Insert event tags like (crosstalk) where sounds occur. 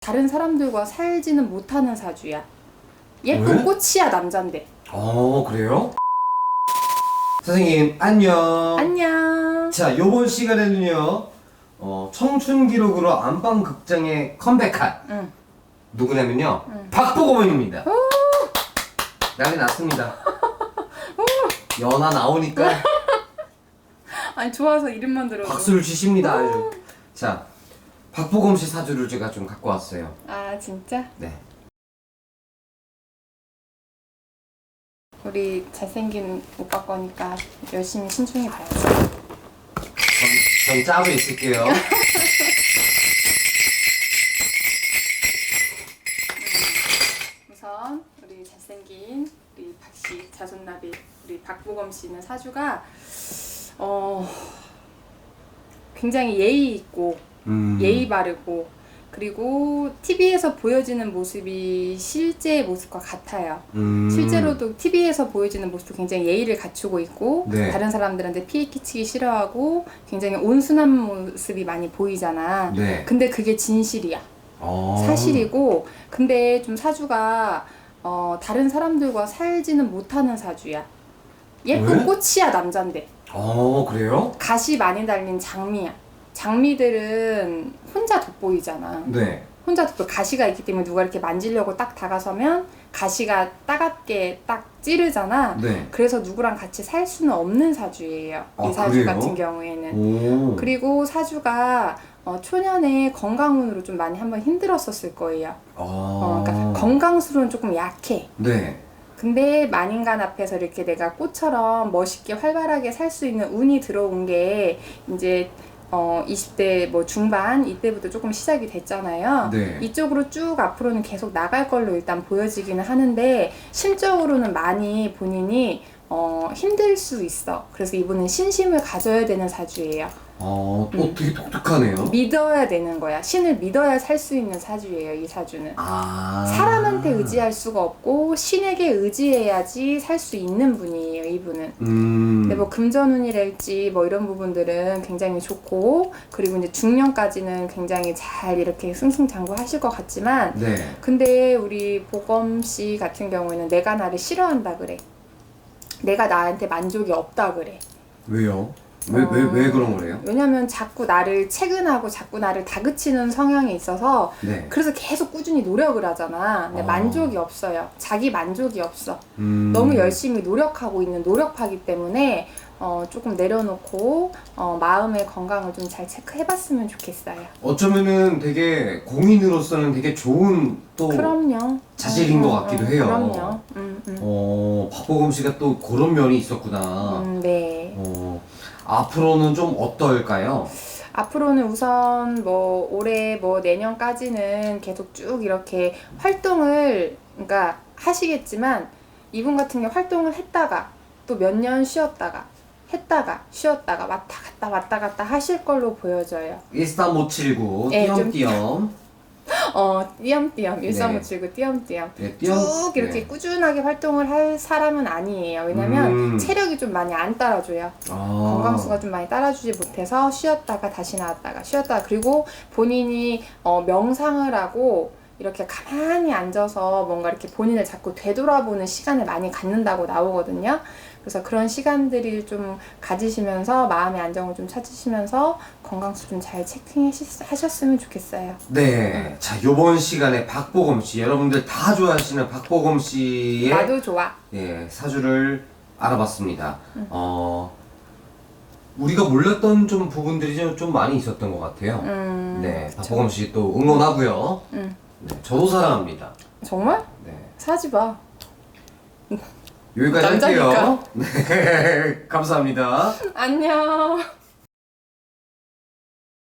다른 사람들과 살지는 못하는 사주야. 예쁜 왜? 꽃이야 남잔데. 어 그래요? 선생님 안녕. 안녕. 자 요번 시간에는요 어, 청춘 기록으로 안방 극장에 컴백한 응. 누구냐면요 박보검입니다. 난리 났습니다. 연하 나오니까 (laughs) 아니 좋아서 이름만 들어도. 박수를 치십니다. 아주. 자 박보검 씨 사주를 제가 좀 갖고 왔어요. 아 진짜? 네. 우리 잘생긴 오빠 거니까 열심히 신중히 봐야지. 전, 전 짜고 있을게요. (laughs) 우선 우리 잘생긴 우리 박씨 자손나비 우리 박보검 씨는 사주가 어 굉장히 예의 있고 음. 예의 바르고 그리고 TV에서 보여지는 모습이 실제의 모습과 같아요. 음. 실제로도 TV에서 보여지는 모습도 굉장히 예의를 갖추고 있고 네. 다른 사람들한테 피해 끼치기 싫어하고 굉장히 온순한 모습이 많이 보이잖아. 네. 근데 그게 진실이야. 어. 사실이고 근데 좀 사주가 어, 다른 사람들과 살지는 못하는 사주야. 예쁜 왜? 꽃이야 남잔데 어 그래요? 가시 많이 달린 장미야. 장미들은 혼자 돋보이잖아. 네. 혼자 돋보 가시가 있기 때문에 누가 이렇게 만지려고 딱 다가서면 가시가 따갑게 딱 찌르잖아. 네. 그래서 누구랑 같이 살 수는 없는 사주예요. 아, 이 사주 그래요? 같은 경우에는. 오. 그리고 사주가 어, 초년에 건강운으로 좀 많이 한번 힘들었었을 거예요. 어, 아. 그러니까 건강수로는 조금 약해. 네. 근데 만인간 앞에서 이렇게 내가 꽃처럼 멋있게 활발하게 살 수 있는 운이 들어온 게 이제 어 20대 뭐 중반 이때부터 조금 시작이 됐잖아요. 네. 이쪽으로 쭉 앞으로는 계속 나갈 걸로 일단 보여지기는 하는데 심적으로는 많이 본인이 어 힘들 수 있어. 그래서 이분은 신심을 가져야 되는 사주예요. 어, 또 음. 되게 독특하네요. 믿어야 되는 거야. 신을 믿어야 살 수 있는 사주예요. 이 사주는. 아. 사람한테 의지할 수가 없고 신에게 의지해야지 살 수 있는 분이에요, 이분은. 음. 근데 뭐 금전운이랄지 뭐 이런 부분들은 굉장히 좋고 그리고 이제 중년까지는 굉장히 잘 이렇게 승승장구 하실 것 같지만 네. 근데 우리 보검 씨 같은 경우에는 내가 나를 싫어한다 그래. 내가 나한테 만족이 없다 그래. 왜요? 왜 왜왜 어, 그런 거래요? 왜냐면 자꾸 나를 채근하고 자꾸 나를 다그치는 성향이 있어서 네. 그래서 계속 꾸준히 노력을 하잖아. 근데 어. 만족이 없어요. 자기 만족이 없어. 음. 너무 열심히 노력하고 있는 노력파기 때문에 어, 조금 내려놓고 어, 마음의 건강을 좀 잘 체크해봤으면 좋겠어요. 어쩌면은 되게 공인으로서는 되게 좋은 또 그럼요. 자질인 음, 것 음, 같기도 음, 해요. 그럼요. 음, 음. 어, 박보검 씨가 또 그런 면이 있었구나. 음, 네. 어, 앞으로는 좀 어떨까요? 앞으로는 우선 뭐 올해 뭐 내년까지는 계속 쭉 이렇게 활동을 그러니까 하시겠지만 이분 같은 경우 활동을 했다가 또 몇 년 쉬었다가 했다가 쉬었다가 왔다 갔다 왔다 갔다 하실 걸로 보여져요. 13579 네, 좀- 띄엄띄엄 어, 띄엄띄엄, 일삼오칠구 띄엄띄엄. 네, 띄엄 쭉 이렇게 네. 꾸준하게 활동을 할 사람은 아니에요. 왜냐면 음. 체력이 좀 많이 안 따라줘요. 아. 건강수가 좀 많이 따라주지 못해서 쉬었다가 다시 나왔다가 쉬었다가 그리고 본인이 어, 명상을 하고 이렇게 가만히 앉아서 뭔가 이렇게 본인을 자꾸 되돌아보는 시간을 많이 갖는다고 나오거든요. 그래서 그런 시간들을 좀 가지시면서 마음의 안정을 좀 찾으시면서 건강수 좀 잘 체킹하셨으면 좋겠어요. 네. 자, 요번 시간에 박보검 씨, 여러분들 다 좋아하시는 박보검 씨의 나도 좋아. 예, 사주를 알아봤습니다. 음. 어, 우리가 몰랐던 좀 부분들이 좀, 좀 많이 있었던 것 같아요. 음, 네, 박보검 씨 또 응원하고요. 음. 네, 저도 사랑합니다. 정말? 네. 사지 마. 여기까지 남자니까. 할게요. (laughs) 네, 감사합니다. 안녕.